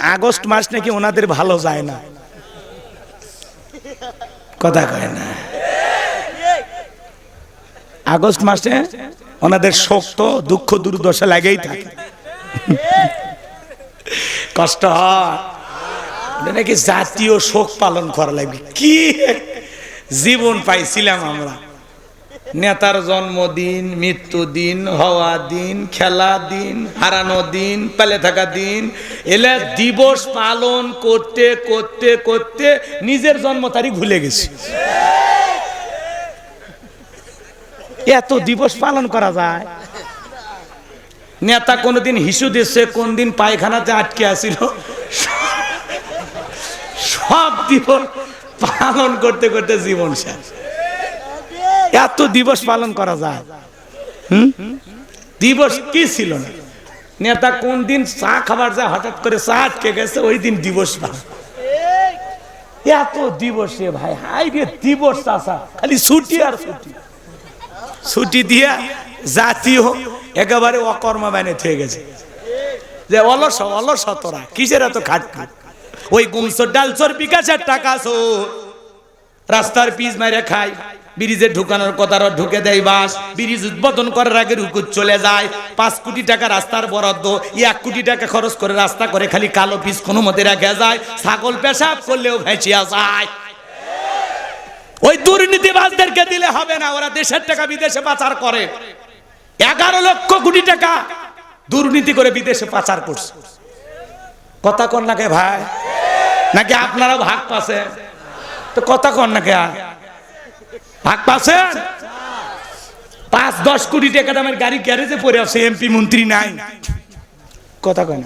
August মাস নাকি ওনাদের ভালো যায় না। কথা কয় না। আগস্ট মাসে ওনাদের শোক তো, দুঃখ, দুর্দশা লাগেই থাকে। কষ্ট নাকি জাতীয় শোক পালন করা লাগবে। কি জীবন পাইছিলাম আমরা। নেতার জন্মদিন, মৃত্যুদিন হওয়া দিন খেলা দিন হারানো দিন, পেলে থাকা দিন। এলে দিবস পালন করতে করতে করতে নিজের জন্ম তারিখ ভুলে গেছি। এত দিবস পালন করা যায়। নেতা কোনদিন হিসু দিচ্ছে কোন দিন পায়খানাতে আটকে আসিল সব দিবস পালন করতে করতে জীবন শেষ। এত দিবস পালন করা যায়। হুম? দিবস কি ছিল না? নেতা কোন দিন চা খাবার যায়, হঠাৎ করে চা আটকে গেছে, ওই দিন দিবস এত দিবসে ভাই হাই রে, দিবস চাষা খালি ছুটি আর ছুটি। ছুটি দিয়া জাতীয় একেবারে অকর্মা বানে থেকে গেছে। যে অলস অলস তোরা কিসের এত খাট খাট ওই গুমসর ডালসর বিকাশের টাকা রাস্তার পিচ মারে খায়। ব্রিজে ঢুকানোর কথা ঢুকে দেয় বাস। ব্রিজ উদ্বোধন করার আগে রুকুত চলে যায়। পাঁচ কোটি টাকা রাস্তার বরাদ্দ, এক কোটি টাকা খরচ করে রাস্তা করে খালি কালো পিস কোনো মতে রাখা যায়। ছাগল পেশাব করলেও ভেসিয়া যায়। ওই দুর্নীতিবাজদেরকে দিলে হবে না, ওরা দেশের টাকা বিদেশে পাচার করে। এগারো লক্ষ কোটি টাকা দুর্নীতি করে বিদেশে পাচার করছে। কথা কন নাকি ভাই? নাকি আপনারা ভাগ পাশে তো কথা কন নাকি ভাগ পাচ্ছেন? পাঁচ, দশ কোটি টাকা দামের গাড়ি গ্যারেজে পড়ে আছে, এমপি মন্ত্রী নাই। কথা কন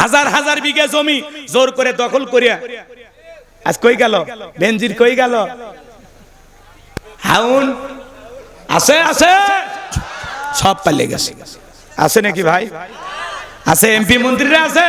হাজার হাজার বিঘা জমি জোর করে দখল করিয়া। আজ কই গেল? বেঞ্জির কই গেল? হাউন? আছে আছে। সব পালিয়ে গেছে। আছে নাকি ভাই? আছে, এমপি মন্ত্রীরা আছে।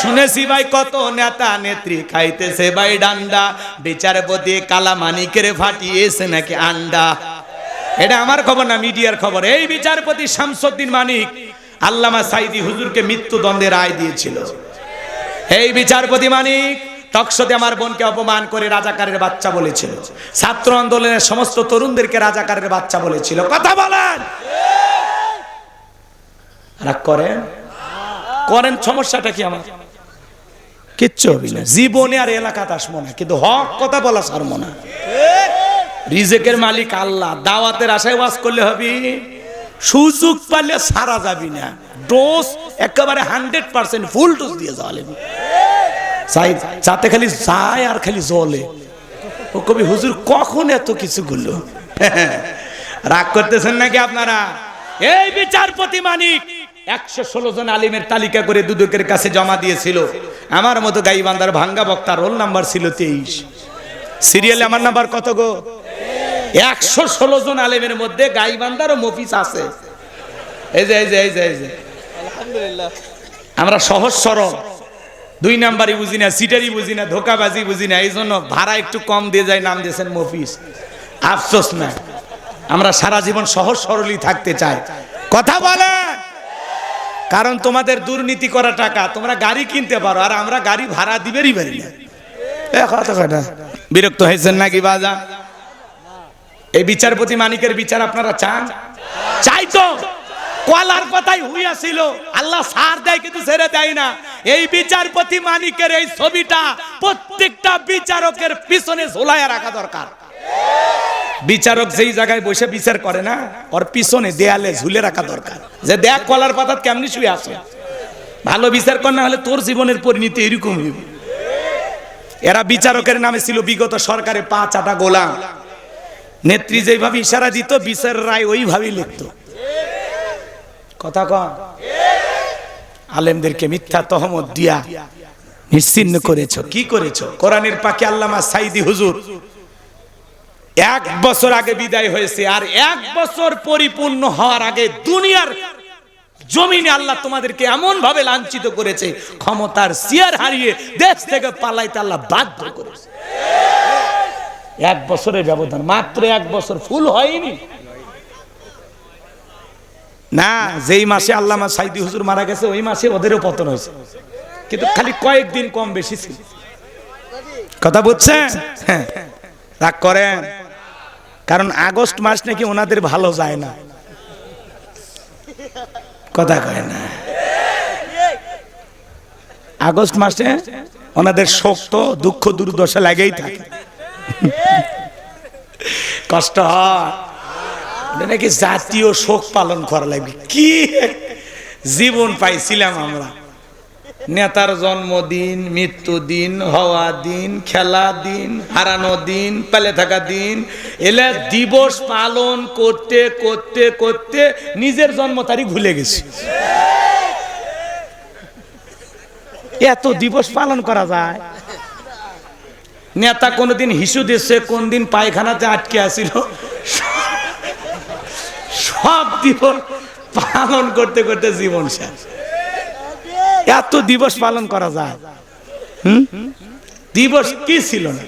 শুনেছি ভাই, কত নেতা নেত্রী খাইতেছে ভাই ডান্ডা। বিচারপতি কালা মানিকের ফাটিয়েছে নাকি আন্ডা। এটা আমার খবর না, মিডিয়ার খবর? এই বিচারপতি শামসুদ্দিন মানিক আল্লামা সাইদি হুজুরকে মৃত্যুদণ্ডের রায় দিয়েছিল। এই বিচারপতি মানিক টকশোতে আমার বোনকে অপমান করে রাজাকারের বাচ্চা বলেছিল। ছাত্র আন্দোলনের সমস্ত তরুণদেরকে রাজাকারের বাচ্চা বলেছিল। কথা বলেন! রাগ করেন? করেন সমস্যাটা কি আমার? কিচ্ছু হবি না। জীবনে আর এলাকাতে আসব না কিন্তু হক কথা বলা ছাড়বো না। রিজেকের মালিক আল্লাহ দাওয়াতের আশায় ওয়াজ করলে হবি। সুযোগ পারলে সারা যাবি না। ডোজ একেবারে হান্ড্রেড পার্সেন্ট ফুল ডোজ দিয়ে যাওয়া লাগবে। যাতে খালি যায় আর খালি জলে ও কবি হুজুর কখন এত কিছু গুলো রাগ করতেছেন নাকি আপনারা? এই বিচারপতি মানিক একশো ষোলো জন আলিমের তালিকা করে দুদকের কাছে জমা দিয়েছিল। আমার মতো গাইবান্দার ভাঙ্গা বক্তা রোল নাম্বার ছিল তেইশ। সিরিয়ালে আমার নাম্বার কত গো? একশো ষোলো জন আলেমের মধ্যে গাইবান্দার ও মফিস আছে। এই যে এই যে এই যে এই যে। আমরা সহজ সরল। দুই নাম্বারই বুঝি না সিটারই বুঝি না ধোকাবাজি বুঝি না এই জন্য ভাড়া একটু কম দিয়ে যায় নাম দিয়েছেন মফিস। আফসোস না। আমরা সারা জীবন সহজ সরলই থাকতে চাই। কথা বলে কারণ তোমাদের দুর্নীতি করা টাকা, তোমরা গাড়ি কিনতে পারো, আর আমরা গাড়ি ভাড়া দিবেরই পারি না। বিরক্ত হয়েছেন নাকি বাজা? এই বিচারপতি মানিকের বিচার আপনারা চান? চাই তো। কলার কথাই হইয়াছিল আল্লাহ সার দেয়, কিন্তু ছেড়ে দেয় না। এই বিচারপতি মানিকের এই ছবিটা প্রত্যেকটা বিচারকের পিছনে ঝোলাইয়া রাখা দরকার। বিচারক যেই জায়গায় বসে বিচার করে না, ওর পিছনে দেয়ালে ঝুলে রাখা দরকার। যে দেখ, কলার পাতা কেমনি শুয়ে আছে? ভালো বিচার কর না হলে তোর জীবনের পরিণতি এরকম এরা বিচারকের নামে ছিল বিগত সরকারে পাঁচ আটা গোলাম। নেত্রী যেভাবে ইশারা দিত, বিচার রায় ওইভাবেই লিখত। কথা কন? আলেমদেরকে মিথ্যা তহমত দিয়া নিশ্চিন্ন করেছ। কি করেছ? কোরআনের পাকে আল্লামা সাইদি হুজুর এক বছর আগে বিদায় হয়েছে, আর এক বছর পরিপূর্ণ হওয়ার আগে দুনিয়ার জমিনে আল্লাহ তোমাদেরকে এমন ভাবে লাঞ্ছিত করেছে, ক্ষমতার সিয়ার হারিয়ে দেশ থেকে পালাইতে আল্লাহ বাধ্য করেছে। এক বছরের ব্যবধান, মাত্র এক বছর ফুল হয়নি। না, যেই মাসে আল্লামা সাইদি হুজুর মারা গেছে, ওই মাসে ওদেরও পতন হয়েছে। কিন্তু খালি কয়েকদিন কম বেশি ছিল। কথা বুঝছেন? হ্যাঁ। রাগ করেন? কারণ আগস্ট মাস নাকি ওনাদের ভালো যায় না। কথা কয় না। আগস্ট মাসে ওনাদের শক্ত দুঃখ, দুর্দশা লাগেই থাকে। কষ্ট হয়। নাকি জাতীয় শোক পালন করা লাগবে। কি জীবন পাইছিলাম আমরা। নেতার জন্মদিন মৃত্যুদিন হওয়া দিন, খেলা দিন, হারানো দিন, পেলে থাকা দিন। এলে দিবস পালন করতে করতে করতে নিজের জন্ম তারিখ ভুলে গেছি। এত দিবস পালন করা যায়। নেতা কোনদিন হিসু দিচ্ছে কোন দিন পায়খানাতে আটকে আসিল সব দিবস পালন করতে করতে জীবন শেষ। এত দিবস পালন করা যায়। হুম? দিবস কি ছিল না?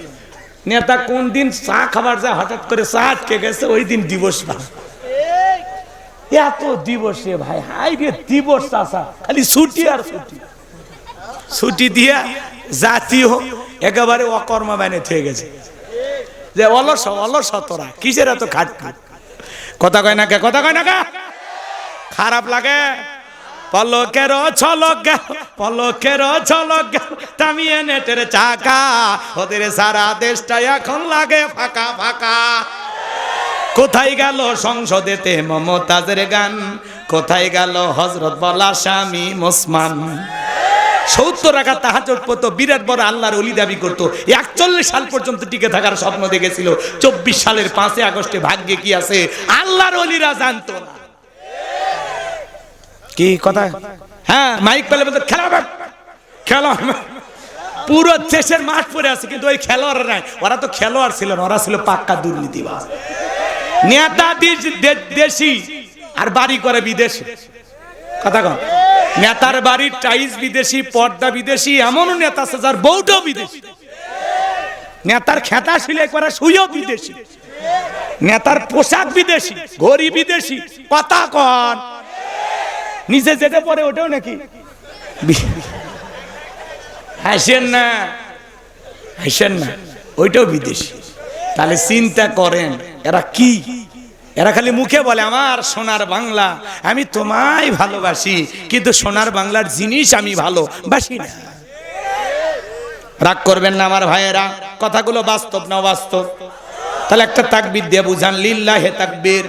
নেতা কোন দিন চা খাবার যায়, হঠাৎ করে চা আটকে গেছে, ওই দিন দিবস পালন। এত দিবস রে ভাই, হাই রে, দিবস চাষা খালি ছুটি আর ছুটি। ছুটি দিয়া জাতীয় একেবারে অকর্মা বাইনে থেকে গেছে। যে অলস অলস তোরা কিসের এত খাট কথা কয় না কে, কথা কয় না কে? খারাপ লাগে? পলকের ছলক পলকের ছলক তামিয়ে নেটের চাকা। ওদের সারা দেশটা এখন লাগে ফাঁকা ফাঁকা। কোথায় গেল সংসদেতে মমতাজের গান? কোথায় গেল হজরত বলা স্বামী মুসমান? সত্তর টাকা তাহাজত পড়তো, বিরাট বড় আল্লাহর অলি দাবি করতো। একচল্লিশ সাল পর্যন্ত টিকে থাকার স্বপ্ন দেখেছিল। চব্বিশ সালের পাঁচই আগস্টে ভাগ্যে কি আছে? আল্লাহর অলিরা জানতো না। কি কথা? হ্যাঁ মাইক পেলে বলতো খেলা হবে, খেলা। পুরো দেশের মাঠ পড়ে আছে কিন্তু ওই খেলোয়াড় নাই। ওরা তো খেলোয়াড় ছিল ওরা ছিল পাক্কা দুর্নীতিবাজ। নেতা দেশি আর বাড়ি করে বিদেশে। কথা কন নেতার বাড়ির টাইস বিদেশি পর্দা বিদেশি এমনও নেতা আছে যার বউটাও বিদেশি। নেতার খেতা সিলাই করা সুইও বিদেশি। নেতার পোশাক বিদেশি ঘড়ি বিদেশি। কথা কন। নিজে যেতে পরে ওটাও নাকি? হাসেন না। হাসেন না। ওইটাও বিদেশি। তাহলে চিন্তা করেন, এরা কি? এরা খালি মুখে বলে, আমার সোনার বাংলা, আমি তোমায় ভালোবাসি, কিন্তু সোনার বাংলার জিনিস আমি ভালোবাসি না। রাগ করবেন না আমার ভাইয়েরা, কথাগুলো বাস্তব না বাস্তব তাহলে একটা তাকবির দিয়ে বুঝান, লিল্লাহে তাকবীর।